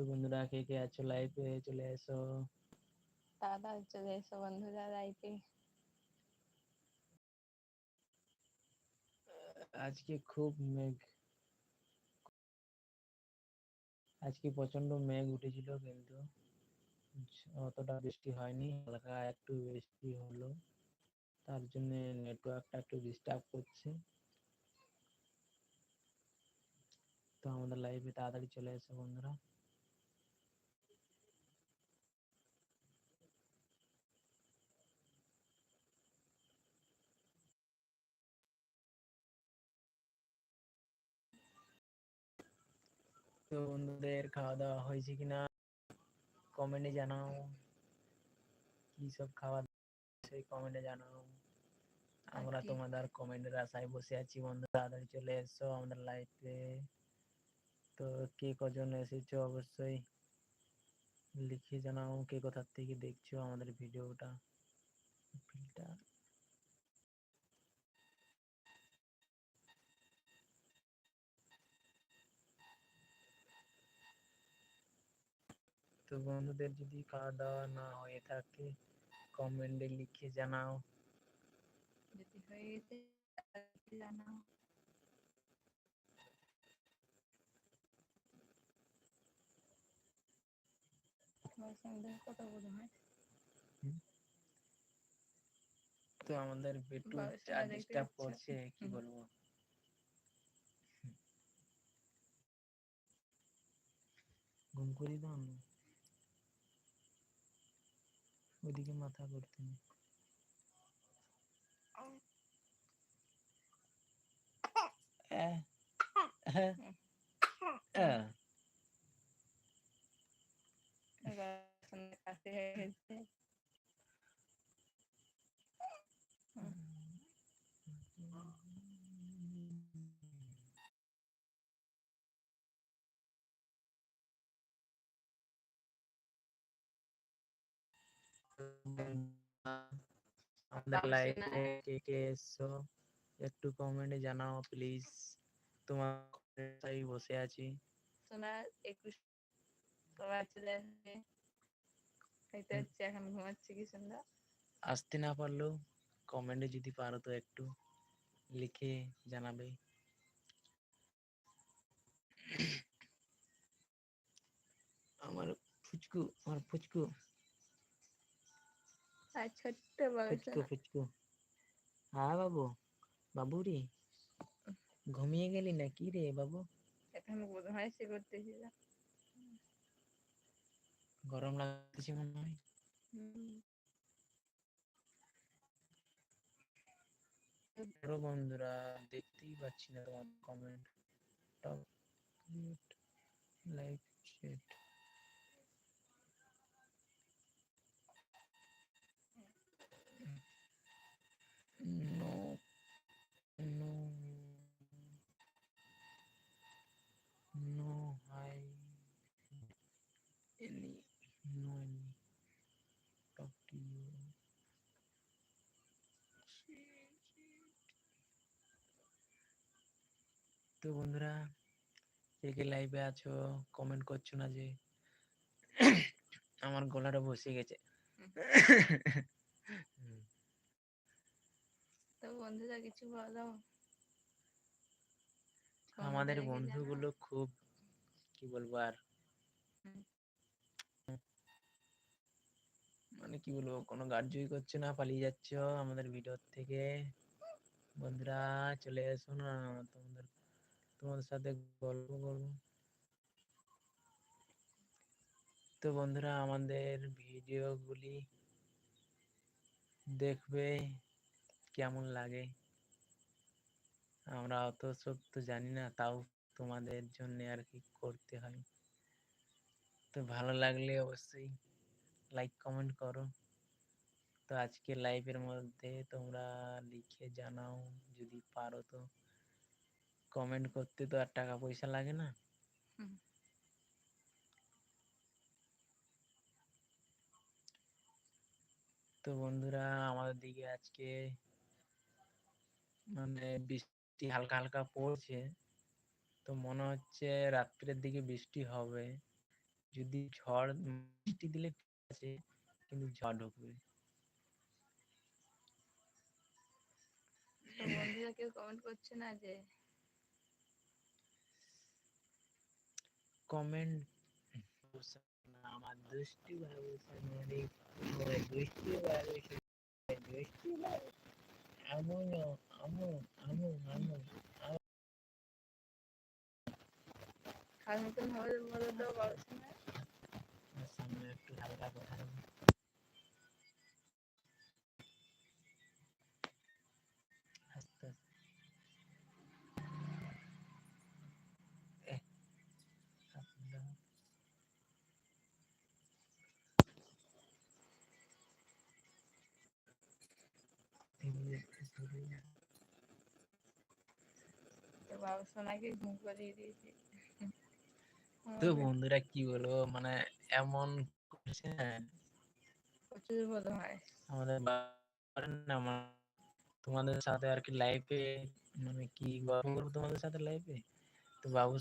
তো বন্ধুরা কে কে আছো লাইভে চলে এসো। তাড়াতাড়ি চলে এসো বন্ধুরা লাইভে আজকে খুব মেঘ। আজকে প্রচণ্ড মেঘ উঠেছিল কিন্তু অতটা বৃষ্টি হয়নি হালকা একটু বৃষ্টি হলো। তার জন্য নেটওয়ার্কটা একটু ডিস্টার্ব করছে। তো আমাদের লাইভে তাড়াতাড়ি চলে এসো বন্ধুরা। তো বন্ধুদের খাওয়া দাওয়া হয়েছে কিনা? কমেন্টে জানাও। কি সব খাওয়া সেই কমেন্টে জানাও। আমরা? তোমাদের কমেন্টের আশায় বসে আছি বন্ধু। তাড়াতাড়ি চলে এসো আমাদের লাইফে তো কে কজন এসেছ অবশ্যই লিখে জানাও কে কোথা থেকে দেখছ আমাদের ভিডিওটা তো বন্ধুদের যদি খাওয়া দাওয়া না হয়ে থাকে কমেন্টে লিখে জানাও। যদি হয়ে গেছে জানাও। হয়। তো আমাদের বেটু পাচ্ছে। করছে কি বলব? ঘুম করে দাও ওইদিকে মাথা করতে নেই। হয়ে আমাদের বাবা কে কে এসছো একটু কমেন্টে জানাও প্লিজ তোমার তাই বসে আছি। সোনা একুশ সবাই চলে আসবে। খাইতে হচ্ছে এখন ঘুমাচ্ছে কি সুন্দর। আসতে না পারলেও কমেন্টে যদি পারো তো একটু লিখে জানাবে। আমার ফুচকু আমার ফুচকু। আর ছোট্ট ফুচকু ফুচকু হ্যাঁ বাবু বাবু। রে ঘুমিয়ে গেলি না কি রে বাবু? এখন বোধ হয় সে করতেছিল গরম লাগতেছে মনে হয়। বড় বন্ধুরা দেখতেই পাচ্ছি না তোমার কমেন্ট লাইক শেট তো বন্ধুরা কে কে লাইভে আছো কমেন্ট করছ না যে আমার গলাটা বসে গেছে। তো বন্ধুরা কিছু বলো? আমাদের বন্ধুগুলো খুব কি বলব আর? মানে কি বলব কোনো কার্যই করছে না পালিয়ে যাচ্ছ আমাদের ভিডিও থেকে। বন্ধুরা চলে এসো না তোমাদের তোমাদের সাথে গল্প করব। তো বন্ধুরা, আমাদের ভিডিওগুলি দেখবে, কেমন লাগে? আমরা অত সব তো জানি না, তাও তোমাদের জন্য আর কি করতে হয়। তো ভালো লাগলে অবশ্যই লাইক কমেন্ট করো। তো আজকে লাইভের মধ্যে তোমরা লিখে জানাও যদি পারো তো। কমেন্ট করতে তো আর টাকা পয়সা লাগে না। তো বন্ধুরা আমাদের দিকে আজকে মানে বৃষ্টি হালকা হালকা পড়ছে। তো মনে হচ্ছে রাত্রের দিকে বৃষ্টি হবে। যদি ঝড় বৃষ্টি দিলে আছে কিন্তু ঝড় ঢুকবে। বন্ধুরা কেউ কমেন্ট করছে না যে কমেন্ট আমার দৃষ্টি দুষ্টি বলে তো বাবু না আমার সামনে একটু হালকা কথা বলো। আস্তে আস্তে এহ, আস্তে দাও। ধীরে ধীরে তো বাবু সোনাকে ঘুম পাড়িয়ে দিয়েছি। তো বন্ধুরা কি বলব মানে এমন প্রচুর বোধ হয়। আমাদের বাবার না মা- তোমাদের সাথে আর কি লাইফে মানে কি গল্প করব তোমাদের সাথে লাইফে তো বাবু